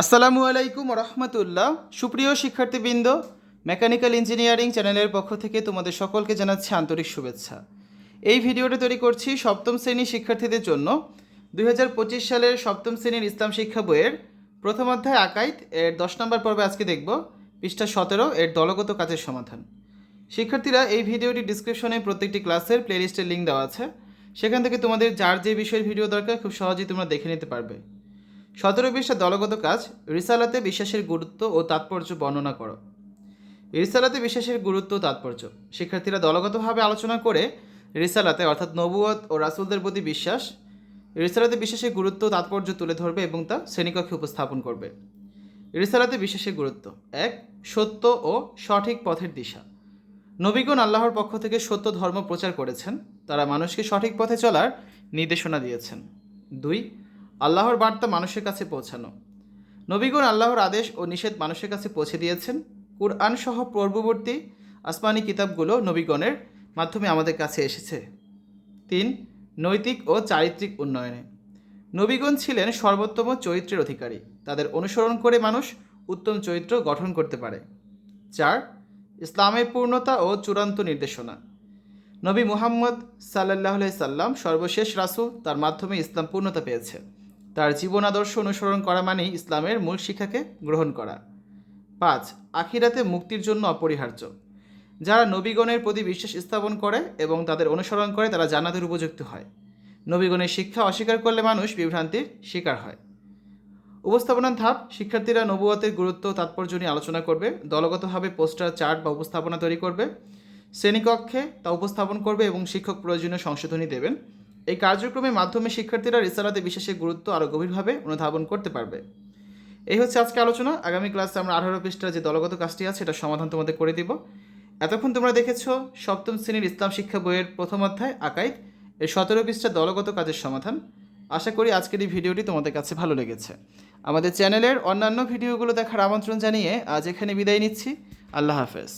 আসসালামু আলাইকুম রহমতুল্লাহ সুপ্রিয় শিক্ষার্থীবৃন্দ, মেকানিক্যাল ইঞ্জিনিয়ারিং চ্যানেলের পক্ষ থেকে তোমাদের সকলকে জানাচ্ছি আন্তরিক শুভেচ্ছা। এই ভিডিওটা তৈরি করছি সপ্তম শ্রেণির শিক্ষার্থীদের জন্য। দুই হাজার পঁচিশ সালের সপ্তম শ্রেণির ইসলাম শিক্ষা বইয়ের প্রথম অধ্যায় আকাইত, এর দশ নম্বর পর্বে আজকে দেখব, পৃষ্ঠা সতেরো, এর দলগত কাজের সমাধান। শিক্ষার্থীরা এই ভিডিওটি ডিসক্রিপশনে প্রত্যেকটি ক্লাসের প্লেলিস্টের লিঙ্ক দেওয়া আছে। সেখান থেকে তোমাদের যার যে বিষয়ের ভিডিও দরকার, খুব সহজেই তোমরা দেখে নিতে পারবে। সতেরো পৃষ্ঠা দলগত কাজ, রিসালাতে বিশ্বাসের গুরুত্ব ও তাৎপর্য বর্ণনা করো। রিসালাতে বিশ্বাসের গুরুত্ব ও তাৎপর্য। শিক্ষার্থীরা দলগতভাবে আলোচনা করে রিসালাতে, অর্থাৎ নবুয়ত ও রাসুলদের প্রতি বিশ্বাস, রিসালাতে বিশ্বাসের গুরুত্ব ও তাৎপর্য তুলে ধরবে এবং তা শ্রেণীকক্ষে উপস্থাপন করবে। রিসালাতে বিশ্বাসের গুরুত্ব। এক, সত্য ও সঠিক পথের দিশা। নবীগণ আল্লাহর পক্ষ থেকে সত্য ধর্ম প্রচার করেছেন। তারা মানুষকে সঠিক পথে চলার নির্দেশনা দিয়েছেন। দুই আল্লাহর বার্তা মানুষের কাছে পৌঁছানো। নবীগণ আল্লাহর আদেশ ও নিষেধ মানুষের কাছে পৌঁছে দিয়েছেন। কুরআন সহ পূর্ববর্তী আসমানি কিতাবগুলো নবীগণের মাধ্যমে আমাদের কাছে এসেছে। তিন, নৈতিক ও চারিত্রিক উন্নয়নে। নবীগণ ছিলেন সর্বোত্তম চরিত্রের অধিকারী। তাদের অনুসরণ করে মানুষ উত্তম চরিত্র গঠন করতে পারে। চার ইসলামের পূর্ণতা ও চূড়ান্ত নির্দেশনা। নবী মুহাম্মদ সাল্লাহ সাল্লাম সর্বশেষ রাসূল, তার মাধ্যমে ইসলাম পূর্ণতা পেয়েছে। তার জীবন আদর্শ অনুসরণ করা মানেই ইসলামের মূল শিক্ষাকে গ্রহণ করা। পাঁচ, আখিরাতে মুক্তির জন্য অপরিহার্য। যারা নবীগণের প্রতি বিশ্বাস স্থাপন করে এবং তাদের অনুসরণ করে তারা জান্নাতের উপযুক্ত হয়। নবীগণের শিক্ষা অস্বীকার করলে মানুষ বিভ্রান্তির শিকার হয়। উপস্থাপনার ধাপ, শিক্ষার্থীরা নবুয়তের গুরুত্ব, তাৎপর্য নিয়ে আলোচনা করবে, দলগতভাবে পোস্টার, চার্ট বা উপস্থাপনা তৈরি করবে, শ্রেণীকক্ষে তা উপস্থাপন করবে এবং শিক্ষক প্রয়োজনীয় সংশোধনী দেবেন। এই কার্যক্রমের মাধ্যমে শিক্ষার্থীরা রিসালাতে বিশেষের গুরুত্ব আরও গভীরভাবে অনুধাবন করতে পারবে। এই হচ্ছে আজকে আলোচনা। আগামী ক্লাসে আমরা আঠারো পৃষ্ঠার যে দলগত কাজটি আছে এটার সমাধান তোমাদের করে দিব। এতক্ষণ তোমরা দেখেছ সপ্তম শ্রেণির ইসলাম শিক্ষা বইয়ের প্রথম অধ্যায়, আকাইদ। এর সতেরো পৃষ্ঠার দলগত কাজের সমাধান। আশা করি আজকের এই ভিডিওটি তোমাদের কাছে ভালো লেগেছে। আমাদের চ্যানেলের অন্যান্য ভিডিওগুলো দেখার আমন্ত্রণ জানিয়ে আজ এখানে বিদায় নিচ্ছি। আল্লাহ হাফেজ।